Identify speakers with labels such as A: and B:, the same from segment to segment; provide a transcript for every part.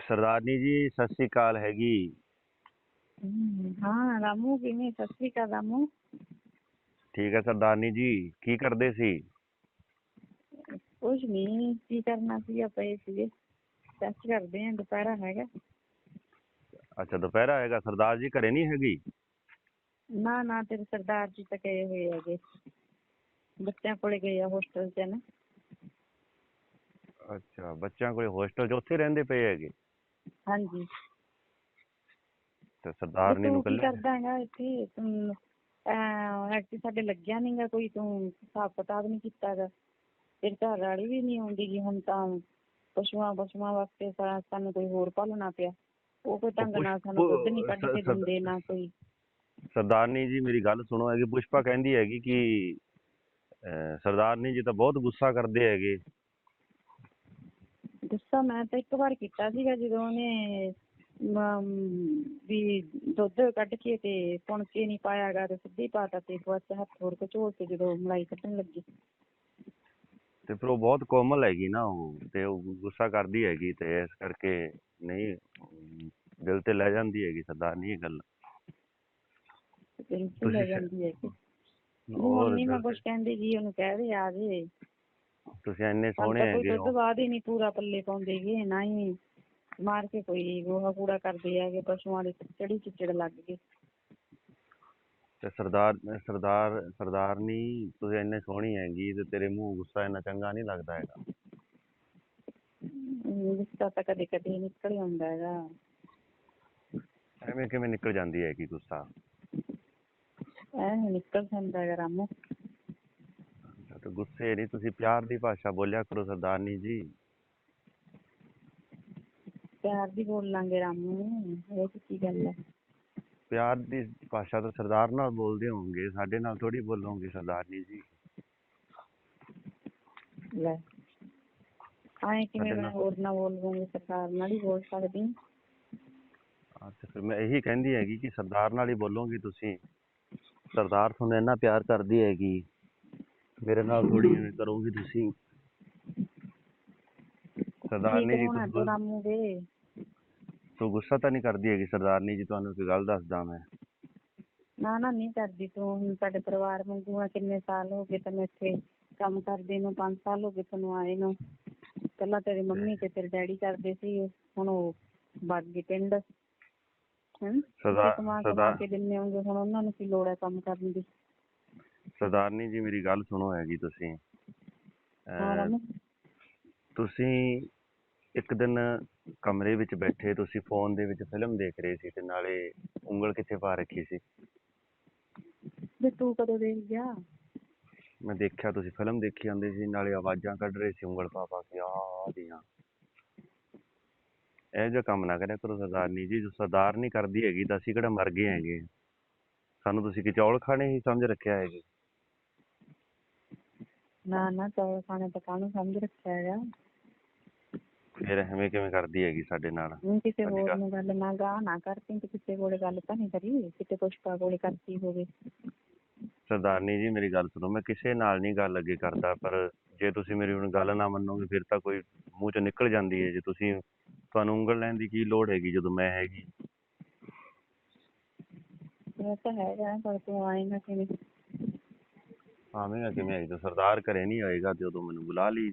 A: ਸਰਦਾਰਨੀ ਜੀ ਸਤਿ ਸ੍ਰੀ ਅਕਾਲ ਹੈਗੀ।
B: ਹਾਂ ਰਾਮੂ ਕਿਵੇਂ? ਸਤਿ ਸ਼੍ਰੀ ਅਕਾਲ ਰਾਮੂ।
A: ਠੀਕ ਹੈ ਸਰਦਾਰਨੀ ਜੀ ਕੀ ਕਰਦੇ ਸੀ?
B: ਕੁਛ ਨਹੀਂ ਕੀ ਕਰਨਾ ਸੀ ਪਏ ਸੀਗੇ। ਟੈਸਟ ਕਰਦੇ ਆਂ ਦੁਪਹਿਰਾ ਹੈਗਾ।
A: ਅੱਛਾ ਦੁਪਹਿਰਾ ਹੈਗਾ। ਸਰਦਾਰ ਜੀ ਘਰੇ ਨਹੀਂ ਹੈਗੀ?
B: ਨਾ ਨਾ ਤੇਰੇ ਸਰਦਾਰ ਜੀ ਤਾਂ ਗਏ ਹੋਏ ਹੈਗੇ। ਬੱਚਿਆਂ ਕੋਲੇ ਗਏ ਆ ਹੋਸਟਲ 'ਚ ਨਾ।
A: ਅੱਛਾ ਬੱਚਿਆਂ ਕੋਲੇ ਹੋਸਟਲ 'ਚ ਉੱਥੇ ਰਹਿੰਦੇ ਪਏ ਹੈਗੇ?
B: ਹਾਂਜੀ।
A: ਤੇ ਸਰਦਾਰਨੀ ਨੂੰ
B: ਤੂੰ ਕੀ
A: ਕੱਲੇ
B: ਕਰਦਾ ਹੈਗਾ ਇੱਥੇ? ਤੂੰ ਐਕਟੀ ਸਾਡੇ ਲੱਗਿਆ ਨਹੀਂਗਾ ਕੋਈ ਤੂੰ ਹਿਸਾਬ ਕਿਤਾਬ ਨਹੀਂ ਕੀਤਾਗਾ ਤੇਰੀ ਘਰ ਵਾਲੀ ਵੀ ਨਹੀਂ ਆਉਂਦੀ ਗੀ ਹੁਣ ਤਾਂ। ਪਸ਼ੂਆਂ ਪਸ਼ੂਆਂ ਵਾਸਤੇ ਸਾ- ਸਾਨੂੰ ਕੋਈ ਹੋਰ ਪਾਲਣਾ ਪਿਆ। ਉਹ ਕੋਈ ਢੰਗ ਨਾਲ ਸਾਨੂੰ ਦੁੱਧ ਨਹੀਂ ਕੱਢ ਕੇ
A: ਸ- ਸ-
B: ਦਿੰਦੇ ਨਾ ਕੋਈ।
A: ਸਰਦਾਰਨੀ ਜੀ ਮੇਰੀ ਗੱਲ ਸੁਣੋ ਹੈਗੀ। ਪੁਸ਼ਪਾ ਕਹਿੰਦੀ ਹੈਗੀ ਕਿ ਅਹ, ਸਰਦਾਰਨੀ ਜੀ ਤਾਂ ਬਹੁਤ ਗੁੱਸਾ ਕਰਦੇ ਹੈਗੇ।
B: ਗੁੱਸਾ ਮੈਂ ਤਾਂ ਇੱਕ ਵਾਰ ਕੀਤਾ ਸੀਗਾ ਜਦੋਂ ਉਹਨੇ ਵੀ ਦੁੱਧ ਕੱਢ ਕੇ ਤੇ ਪੁਣ ਕੇ ਨਹੀਂ ਪਾਇਆਗਾ ਤੇ ਸਿੱਧੀ ਪਾਤਾ ਤੇ ਬਸ ਹੱਥ ਹੋਰ ਕਚੋਲ ਤੇ ਜਦੋਂ ਮਲਾਈ ਕੱਢਣ ਲੱਗੀ।
A: ਤੇ ਫਿਰ ਉਹ ਬਹੁਤ ਕੋਮਲ ਹੈਗੀ ਨਾ ਉਹ ਤੇ ਉਹ ਗੁੱਸਾ ਕਰਦੀ ਹੈਗੀ ਤੇ ਇਸ ਕਰਕੇ ਨਹੀਂ ਦਿਲ ਤੇ ਲੈ ਜਾਂਦੀ ਹੈਗੀ ਸਰਦਾਰਨੀ ਇਹ ਗੱਲ।
B: ਤੇ ਲੈ ਜਾਂਦੀ ਹੈ ਕਿ
A: ਹੋਰ
B: ਨਹੀਂ ਮੈਂ ਕੁਛ ਕਹਿੰਦੀ ਜੀ ਉਹਨੂੰ ਕਹਿ ਦੇ ਆ ਜੇ।
A: ਤੁਸੀਂ ਇੰਨੇ ਸੋਹਣੇ ਹੈਗੇ
B: ਦੁੱਧ
A: ਹੋ।
B: ਬਾਅਦ ਹੀ ਨਹੀਂ ਪੂਰਾ ਪੱਲੇ ਪਾਉਂਦੇ ਗੇ ਨਾ ਹੀ। ਮਾਰ ਕੇ ਕੋਈ ਗੋਹਾ ਕੂੜਾ ਕਰਦੇ ਹੈਗੇ ਪਸ਼ੂਆਂ ਦੇ ਚੜੀ ਚਿੱਚੜ ਲੱਗ ਗਏ।
A: ਤੇ ਸਰਦਾਰ ਸਰਦਾਰ ਸਰਦਾਰਨੀ ਤੁਸੀਂ ਇੰਨੇ ਸੋਹਣੀ ਹੈਗੀ ਤੇ ਤੇਰੇ ਮੂੰਹ ਗੁੱਸਾ ਇੰਨਾ ਚੰਗਾ ਨਹੀਂ ਲੱਗਦਾ ਹੈਗਾ।
B: ਗੁੱਸਾ ਤਾਂ ਕਦੇ ਕਦੇ ਨਿਕਲ ਆਉਂਦਾ ਹੈਗਾ।
A: ਐਵੇਂ ਕਿਵੇਂ ਨਿਕਲ ਜਾਂਦੀ ਹੈਗੀ ਗੁੱਸਾ?
B: ਐ ਨਿਕਲ ਜਾਂਦਾ ਹੈਗਾ ਰਾਮੂ।
A: ਤੇ ਗੁੱਸੇ ਨਹੀਂ ਤੁਸੀਂ ਪਿਆਰ ਦੀ ਭਾਸ਼ਾ ਬੋਲਿਆ ਕਰੋ ਸਰਦਾਰਨੀ ਜੀ।
B: ਪਿਆਰ ਦੀ ਬੋਲ ਲਾਂਗੇ ਰਾਮੂ ਇਹ ਕੀ ਗੱਲ ਹੈ?
A: ਪਿਆਰ ਦੀ ਭਾਸ਼ਾ ਤਾਂ ਸਰਦਾਰ ਨਾਲ ਬੋਲਦੇ ਹੋਵੋਗੇ ਸਾਡੇ ਨਾਲ ਥੋੜੀ ਬੋਲੋਗੇ ਸਰਦਾਰਨੀ ਜੀ।
B: ਲੈ ਆਏ ਕਿਵੇਂ ਮੈਂ ਹੋਰ ਨਾ ਬੋਲ ਦੂੰਗੀ ਸਰਕਾਰ ਨਾਲ ਹੀ ਬੋਲ ਸਕਦੀ। ਹਾਂ।
A: ਹਾਂ ਤੇ ਫਿਰ ਮੈਂ ਇਹੀ ਕਹਿੰਦੀ ਹੈਗੀ ਕਿ ਸਰਦਾਰ ਨਾਲ ਹੀ ਬੋਲੋਗੇ ਤੁਸੀਂ। ਸਰਦਾਰ ਤੁਹਾਨੂੰ ਇੰਨਾ ਪਿਆਰ ਕਰਦੀ ਹੈਗੀ। ਮੇਰੇ ਨਾਲ ਥੋੜੀ ਐਵੇਂ ਕਰੋਗੇ ਤੁਸੀਂ। ਸਰਦਾਰਨੀ ਜੀ
B: ਹੋਣਾ
A: ਤੁਸੀਂ
B: ਤੂੰ ਰਾਮੂ ਦੇ।
A: ਤੂੰ ਗੁੱਸਾ ਤਾਂ ਨਹੀਂ ਕਰਦੀ ਹੈਗੀ ਸਰਦਾਰਨੀ ਜੀ ਤੁਹਾਨੂੰ ਇੱਕ ਗੱਲ ਦੱਸਦਾ ਮੈਂ।
B: ਨਾ ਨਾ ਨਹੀਂ ਕਰਦੀ ਤੂੰ। ਹੁਣ ਸਾਡੇ ਪਰਿਵਾਰ ਵਾਂਗੂ ਆ ਕਿੰਨੇ ਸਾਲ ਹੋ ਗਏ ਤੈਨੂੰ ਇੱਥੇ ਕੰਮ ਕਰਦੇ ਨੂੰ 5 ਸਾਲ ਹੋ ਗਏ ਤੈਨੂੰ ਆਏ ਨੂੰ। ਪਹਿਲਾਂ ਤੇਰੀ ਮੰਮੀ ਤੇ ਤੇਰੇ ਡੈਡੀ ਕਰਦੇ ਸੀ ਹੁਣ ਉਹ ਵਗ ਗਏ ਪਿੰਡ। ਹਮ
A: ਸਰਦਾਰ-
B: ਕਮਾ ਕਮਾ
A: ਸਰਦਾਰ-
B: ਕੇ ਹੋਗੇ ਹੁਣ ਉਹਨਾਂ ਨੂੰ ਕੀ ਲੋੜ ਹੈ ਕੰਮ ਕਰਨ ਦੀ?
A: ਸਰਦਾਰਨੀ ਜੀ ਮੇਰੀ ਗੱਲ ਸੁਣੋ ਹੈਗੀ ਤੁਸੀਂ।
B: ਹਾਂ
A: ਅਹ,
B: ਰਾਮੂ
A: ਤੁਸੀਂ ਇੱਕ ਦਿਨ ਕਮਰੇ ਵਿੱਚ ਬੈਠੇ ਤੁਸੀਂ ਫੋਨ ਦੇ ਵਿੱਚ ਫਿਲਮ ਦੇਖ ਰਹੇ ਸੀ ਤੇ ਨਾਲੇ ਉਂਗਲ ਕਿੱਥੇ ਪਾ ਰੱਖੀ ਸੀ?
B: ਵੀ ਤੂੰ ਕਦੋਂ ਦੇਖ ਗਿਆ?
A: ਮੈਂ ਦੇਖਿਆ ਤੁਸੀਂ ਫਿਲਮ ਦੇਖੀ ਜਾਂਦੇ ਸੀ ਨਾਲੇ ਆਵਾਜ਼ਾਂ ਕੱਢ ਰਹੇ ਸੀ ਉਂਗਲ ਪਾ ਪਾ ਕੇ ਆਹ ਦੀਆਂ। ਇਹ ਜਿਹਾ ਕੰਮ ਨਾ ਕਰਿਆ ਕਰੋ ਸਰਦਾਰਨੀ ਜੀ ਜੋ ਸਰਦਾਰ ਨਹੀਂ ਕਰਦੀ ਹੈਗੀ ਤਾਂ ਅਸੀਂ ਕਿਹੜਾ ਮਰ ਗਏ ਹੈਗੇ। ਸਾਨੂੰ ਤੁਸੀਂ ਕਿ ਚੌਲ ਖਾਣੇ ਹੀ ਸਮਝ ਰੱਖਿਆ ਹੈਗੇ।
B: ਨਾ ਨਾ ਚੌਲ ਖਾਣੇ ਤਾਂ ਕਾਹਨੂੰ ਸਮਝ ਰੱਖਿਆ ਹੈਗਾ।
A: ਫਿਰ ਐਵੇਂ ਕਿਵੇਂ ਕਰਦੀ ਹੈਗੀ ਸਾਡੇ ਨਾਲ?
B: ਹੁਣ ਕਿਸੇ ਹੋਰ ਨੂੰ ਗੱਲ ਨਾ ਗਾ ਨਾ ਕਰਤੀ ਤੇ ਕਿਸੇ ਕੋਲੇ ਗੱਲ ਤਾਂ ਨਹੀਂ ਕਰੀ ਕਿਤੇ ਪੁਸ਼ਪਾ ਕੋਲੇ ਕਰਤੀ ਹੋਵੇ।
A: ਸਰਦਾਰਨੀ ਜੀ ਮੇਰੀ ਗੱਲ ਸੁਣੋ ਮੈਂ ਕਿਸੇ ਨਾਲ ਨਹੀਂ ਗੱਲ ਅੱਗੇ ਕਰਦਾ ਪਰ ਜੇ ਤੁਸੀਂ ਮੇਰੀ ਹੁਣ ਗੱਲ ਨਾ ਮੰਨੋਗੇ ਫਿਰ ਤਾਂ ਕੋਈ ਮੂੰਹ ਚੋਂ ਨਿਕਲ ਜਾਂਦੀ ਹੈ ਜੇ। ਤੁਸੀਂ ਤੁਹਾਨੂੰ ਉਂਗਲ ਲੈਣ ਦੀ ਕੀ ਲੋੜ ਹੈਗੀ ਜਦੋਂ ਮੈਂ ਹੈਗੀ?
B: ਇਹ ਤਾਂ ਹੈਗਾ ਪਰ ਤੂੰ ਆਏਗਾ ਕਿਵੇਂ।
A: ਆਵੇਂਗਾ ਕਿਵੇਂ ਆਈ ਤਾਂ ਸਰਦਾਰ ਘਰੇ ਨਹੀਂ ਆਏਗਾ ਤੇ ਉਦੋਂ ਮੈਨੂੰ ਬੁਲਾ ਲਈ।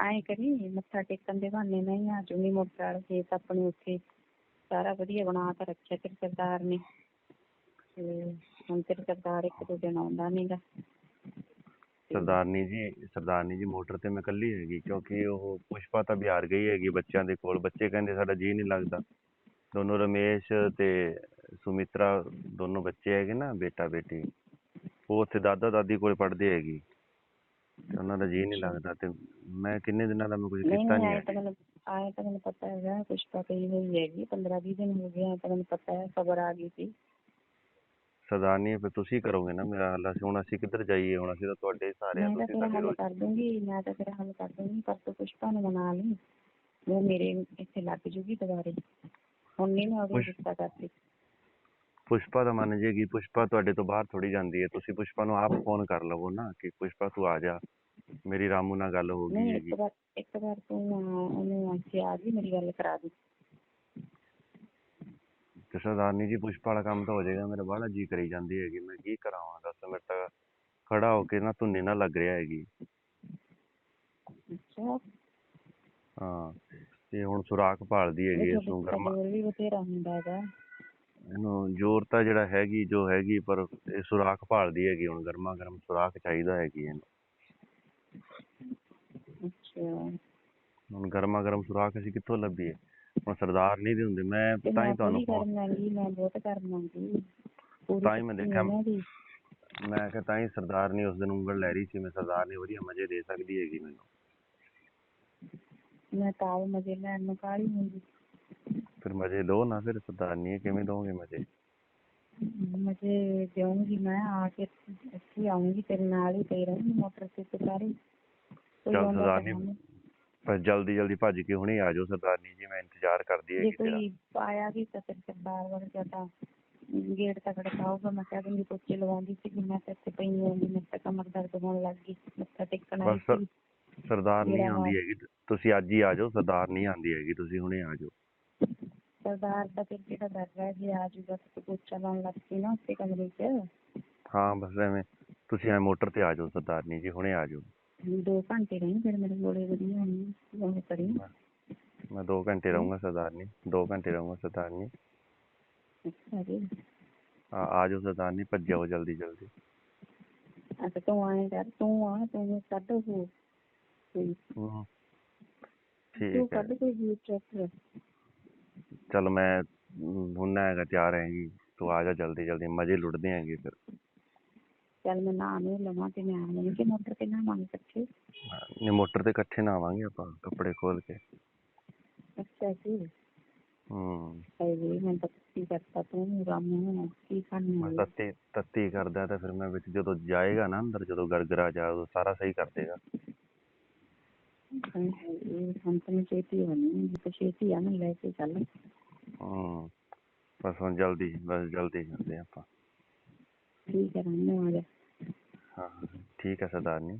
B: ਆਏ ਕਰੀ ਮੱਥਾ ਟੇਕਣ ਦੇ ਬਹਾਨੇ ਨਹੀਂ ਆ ਜੂਨੀ ਮੋਟਰ ਖੇਤ ਆਪਣੇ ਉੱਥੇ ਸਾਰਾ ਵਧੀਆ ਬਣਾ ਕੇ ਰੱਖਿਆ ਤੇਰੇ ਸਰਦਾਰ ਨੇ। ਤੇ ਹੁਣ ਤੇਰੇ ਸਰਦਾਰ ਇੱਕ ਦੋ ਦਿਨ ਆਉਂਦਾ ਨਹੀਂਗਾ
A: ਸਰਦਾਰਨੀ ਜੀ ਸਰਦਾਰਨੀ ਜੀ ਮੋਟਰ ਤੇ ਮੈਂ ਇਕੱਲੀ ਹੈਗੀ ਕਿਉਂਕਿ ਉਹ ਪੁਸ਼ਪਾ ਤਾਂ ਬਿਹਾਰ ਗਈ ਹੈਗੀ ਬੱਚਿਆਂ ਦੇ ਕੋਲ ਬੱਚੇ ਕਹਿੰਦੇ ਸਾਡਾ ਜੀ ਨਹੀਂ ਲੱਗਦਾ। ਦੋਨੋਂ ਰਮੇਸ਼ ਤੇ ਸੁਮਿਤਰਾ ਦੋਨੋਂ ਬੱਚੇ ਹੈਗੇ ਨਾ ਬੇਟਾ ਬੇਟੀ ਉਹ ਉੱਥੇ ਦਾਦਾ ਦਾਦੀ ਕੋਲ ਪੜ੍ਹਦੇ ਹੈਗੀ। ਤੇ ਉਹਨਾਂ ਦਾ ਜੀ ਨਹੀਂ ਲੱਗਦਾ ਤੇ ਮੈਂ ਕਿੰਨੇ ਦਿਨਾਂ ਦਾ ਮੈਂ ਕੁਝ ਕੀਤਾ
B: ਨਹੀਂ ਆਏ ਤਾਂ ਮੈਨੂੰ ਆਏ ਤਾਂ ਮੈਨੂੰ ਪਤਾ ਹੈਗਾ ਪੁਸ਼ਪਾ ਕਹੀ ਹੋਈ ਹੈਗੀ ਪੰਦਰਾਂ ਵੀਹ ਦਿਨ ਹੋ ਗਏ ਆਏ ਤਾਂ ਮੈਨੂੰ ਪਤਾ ਹੈ ਖਬਰ ਆ ਗਈ ਸੀ।
A: ਸਰਦਾਰਨੀ ਫਿਰ ਤੁਸੀਂ ਕਰੋਗੇ ਨਾ ਮੇਰਾ ਹੱਲ ਅਸੀਂ ਹੁਣ ਅਸੀਂ ਕਿੱਧਰ ਜਾਈਏ ਹੁਣ ਅਸੀਂ ਤਾਂ ਤੁਹਾਡੇ ਸਾਰੇ ਆ
B: ਮੈਂ ਤਾਂ
A: ਤੁਸੀਂ
B: ਤੇਰਾ
A: ਸਾਡੀ
B: ਹੱਲ ਕਰ ਦੂੰਗੀ ਮੈਂ ਤਾਂ ਤੇਰਾ ਹੱਲ ਕਰ ਦੂੰਗੀ ਪਰ ਤੂੰ ਪੁਸ਼ਪਾ ਨੂੰ ਮਨਾ ਲਈ ਉਹ ਮੇਰੇ ਇੱਥੇ ਲੱਗ ਜੂਗੀ ਦੁਬਾਰੇ। ਹੁਣ ਨਹੀਂ ਮੈਂ ਉਹਦਾ ਗੁੱਸਾ ਕਰਦੀ।
A: ਪੁਸ਼ਪਾ ਤਾਂ ਮੰਨ ਜੇਗੀ ਪੁਸ਼ਪਾ ਤੁਹਾਡੇ ਤੋਂ ਬਾਹਰ ਥੋੜੀ ਜਾਂਦੀ ਹੈ। ਤੁਸੀਂ ਪੁਸ਼ਪਾ ਨੂੰ ਆਪ ਫੋਨ ਕਰ ਲਵੋ ਨਾ ਕਿ ਪੁਸ਼ਪਾ ਤੂੰ ਆ ਜਾ। ਮੇਰੀ ਰਾਮੂ ਨਾਲ ਗੱਲ ਹੋ ਗਈ
B: ਨਹੀਂ
A: ਹੈਗੀ।
B: ਇੱਕ ਵਾਰ ਇੱਕ ਵਾਰ ਤੂੰ ਆ, ਉਹਨੂੰ ਇੱਥੇ ਆ ਜੀ ਮੇਰੀ ਗੱਲ ਕਰਾ ਦੇ।
A: ਤੇ ਸਰਦਾਰਨੀ ਜੀ ਪੁਸ਼ਪਾ ਵਾਲਾ ਕੰਮ ਤਾਂ ਹੋ ਜਾਏਗਾ। ਮੇਰਾ ਬਾਹਲਾ ਜੀ ਕਰੀ ਜਾਂਦੀ ਹੈਗੀ। ਮੈਂ ਕੀ ਕਰਾਵਾਂ? ਦੱਸ ਮੇਰੇ ਤਾਂ ਖੜਾ ਹੋ ਕੇ ਨਾ ਧੁੰਨੀ ਨਾ ਲੱਗ ਰਿਹਾ ਹੈਗੀ।
B: ਅੱਛਾ।
A: ਹਾਂ ਤੇ ਹੁਣ ਸੁਰਾਖ ਭਾਲਦੀ ਹੈਗੀ ਇਸ ਨੂੰ ਗਰਮਾ
B: ਹੋਰ ਵੀ ਬਥੇਰਾ ਹੁੰਦਾ ਹੈਗਾ।
A: ਜ਼ੋਰ ਤਾਂ ਜਿਹੜਾ ਹੈਗੀ ਜੋ ਹੈਗੀ ਪਰ ਇਹ ਸੁਰਾਖ ਭਾਲਦੀ ਹੈਗੀ ਹੁਣ ਗਰਮਾ ਗਰਮ ਸੁਰਾਖ ਚਾਹੀਦਾ ਹੈਗੀ ਇਹਨੂੰ।
B: ਅੱਛਾ।
A: ਹੁਣ ਗਰਮਾ ਗਰਮ ਸੁਰਾਖ ਅਸੀਂ ਕਿੱਥੋਂ ਲੱਭੀਏ? ਹੁਣ ਸਰਦਾਰ ਨਹੀਂ ਦੇ ਹੁੰਦੇ ਮੈਂ
B: ਤੇ
A: ਹੀ ਤੁਹਾਨੂੰ
B: ਵਾਲੀ ਮੈਂ ਬਹੁਤ ਵਾਲੀ। ਪੂਰੀ
A: ਤਾਂ ਹੀ ਮੈਂ ਦੇਖਿਆ-। ਮੈਂ ਕਿਹਾ ਤਾਂ ਹੀ ਸਰਦਾਰ ਨਹੀਂ ਉਸ ਦਿਨ ਉਂਗਲ ਲੈ ਰਹੀ ਸੀ ਮੈਂ ਸਰਦਾਰ ਨਹੀਂ ਵਧੀਆ ਮਜ਼ੇ ਦੇ ਸਕਦੀ ਹੈਗੀ ਮੈਨੂੰ।
B: ਮੈਂ ਤਾਂ ਮਜ਼ੇ ਲੈਣ ਨੂੰ ਕਾਹਲੀ ਹੁੰਦੀ।
A: ਫਿਰ ਮਜ਼ੇ ਦੋ ਨਾ ਫਿਰ ਸਰਦਾਰ ਨਹੀਂ ਕਿਵੇਂ ਦੋਗੇ ਮਜ਼ੇ।
B: ਮਜ਼ੇ ਦੇਵਾਂਗੀ ਮੈਂ ਆ ਕੇ ਇੱਥੇ ਆਉਂਗੀ ਤੇਰੇ ਨਾਲ ਹੀ ਪਈ ਰਹੂੰਗੀ ਮੋਟਰ ਤੇ ਤੇ ਸਾਰੀ
A: ਚੱਲ
B: ਆਉਂਦਾ
A: ਸਰਦਾਰ
B: ਤਾਂ
A: ਨਹੀਂ।
B: ਨਹੀਂ।
A: ਪਰ ਜਲਦੀ ਜਲਦੀ ਭੱਜ ਕੇ ਹੁਣੇ ਆ ਜਾਓ ਸਰਦਾਰਨੀ ਜੀ ਮੈਂ ਇੰਤਜ਼ਾਰ ਕਰਦੀ
B: ਜੇ
A: ਹੈਗੀ ਤੇਰਾ।
B: ਕੋਈ ਪਾਇਆ ਵੀ ਤਾਂ ਫਿਰ ਸਰਦਾਰ ਵਰ ਜਾਂਦਾ ਗੇਟ ਤੱਕ ਖੜਕਾਊਗਾ ਮੈਂ ਕਹਿ ਦੂੰਗੀ ਪੋਚੇ ਲਵਾਉਂਦੀ ਸੀ ਮੈਂ ਤਾਂ ਇੱਥੇ ਪਈ ਹੋਊਂਗੀ ਮੇਰੇ ਤਾਂ ਕਮਰ ਦਰਦ ਹੋਣ ਲੱਗ ਗਈ ਮੱਥਾ ਟੇਕਣ ਆਈ ਸੀ।
A: ਸਰਦਾਰ ਨਹੀਂ ਆਉਂਦੀ ਹੈਗੀ ਤੁਸੀਂ ਅੱਜ ਹੀ ਆ ਜਾਓ ਸਰਦਾਰ ਨਹੀਂ ਆਉਂਦੀ ਹੈਗੀ ਤੁਸੀਂ ਹੁਣੇ ਆ ਜਾਓ।
B: ਸਰਦਾਰ ਦਾ ਫਿਰ ਜਿਹੜਾ ਡਰ ਰਹਿ ਗਿਆ ਆ ਜੂਗਾ ਤੇ ਪੋਚਾ ਲਾਉਣ ਲੱਗ ਪਈ ਨਾ ਉੱਤੇ ਕਮਰੇ 'ਚ।
A: ਹਾਂ ਬਸ ਐਵੇਂ। ਤੁਸੀਂ ਐ ਮੋਟਰ ਤੇ ਆ ਜਾਓ ਸਰਦਾਰਨੀ ਜੀ ਹੁਣੇ ਆ ਜਾਓ।
B: ਦੋ ਘੰਟੇ ਰਹੀ ਫਿਰ ਮੇਰੇ ਕੋਲੇ ਵਧੀਆ ਹੋਣੀ ਉਹ ਕਰੀ
A: ਮੈਂ 2 ਘੰਟੇ ਰਹੂੰਗਾ ਸਰਦਾਰਨੀ 2 ਘੰਟੇ ਰਹੂੰਗਾ ਸਰਦਾਰਨੀ
B: ਅੱਛਾ ਜੀ।
A: ਆ ਆ ਜਾਓ ਸਰਦਾਰਨੀ ਭੱਜੋ ਜਲਦੀ ਜਲਦੀ।
B: ਅੱਛਾ ਤੂੰ ਆਏ ਕਰ ਤੂੰ ਆ ਤੂੰ ਕੱਢ ਹੋ ਕੋਈ
A: ਹੂੰ।
B: ਤੂੰ
A: ਠੀਕ
B: ਕੱਢ ਕੋਈ ਵੀ ਟਰੈਕਟਰ
A: ਚਲ ਮੈਂ ਹਮ, ਹੁਣ ਨਾ ਹੈਗਾ ਤਿਆਰ ਹੈਗੀ ਤੂੰ ਆ ਜਾ ਜਲਦੀ ਜਲਦੀ ਮਜ਼ੇ ਲੁੱਟਦੇ ਹੈਗੇ ਫਿਰ।
B: ਚੱਲ ਮੈਂ ਨਾ ਨੂੰ ਲਵਾਂ ਤੇ ਮੈਂ ਆਵਾਂਗੀ ਕਿ ਮੋਟਰ ਤੇ ਨਾ ਮੰਗ ਸਕੇ
A: ਨੇ ਮੋਟਰ ਤੇ ਇਕੱਠੇ ਨਹਾਵਾਂਗੇ ਆਪਾਂ ਕੱਪੜੇ ਖੋਲ ਕੇ।
B: ਅੱਛਾ ਜੀ।
A: ਹੂੰ।
B: ਹਾਏ ਵੇ ਮੈਂ ਤਾਂ ਕੀ ਕਰਤਾ ਤੂੰ ਰਾਮੂ ਕੀ ਕਰਨਾ
A: ਮੈਂ ਤੱਤੀ ਤੱਤੀ ਕਰਦਾ ਤਾਂ ਫਿਰ ਮੈਂ ਵਿੱਚ ਜਦੋਂ ਜਾਏਗਾ ਨਾ ਅੰਦਰ ਜਦੋਂ ਗਰਗਰਾ ਜਾ ਉਦੋਂ ਸਾਰਾ ਸਹੀ ਕਰ ਦੇਗਾ।
B: ਹੋਣੀ ਜੇ ਛੇਤੀ ਆ ਨਾ ਲੈ ਕੇ ਚੱਲ
A: ਹੂੰ ਬਸ ਹੁਣ ਜਲਦੀ ਬਸ ਜਲਦੀ ਹਾਂ ਆਪਾਂ
B: ਠੀਕ ਹੈ
A: ਹਾਂ ਹਾਂ, ਠੀਕ ਹੈ ਸਰਦਾਰਨੀ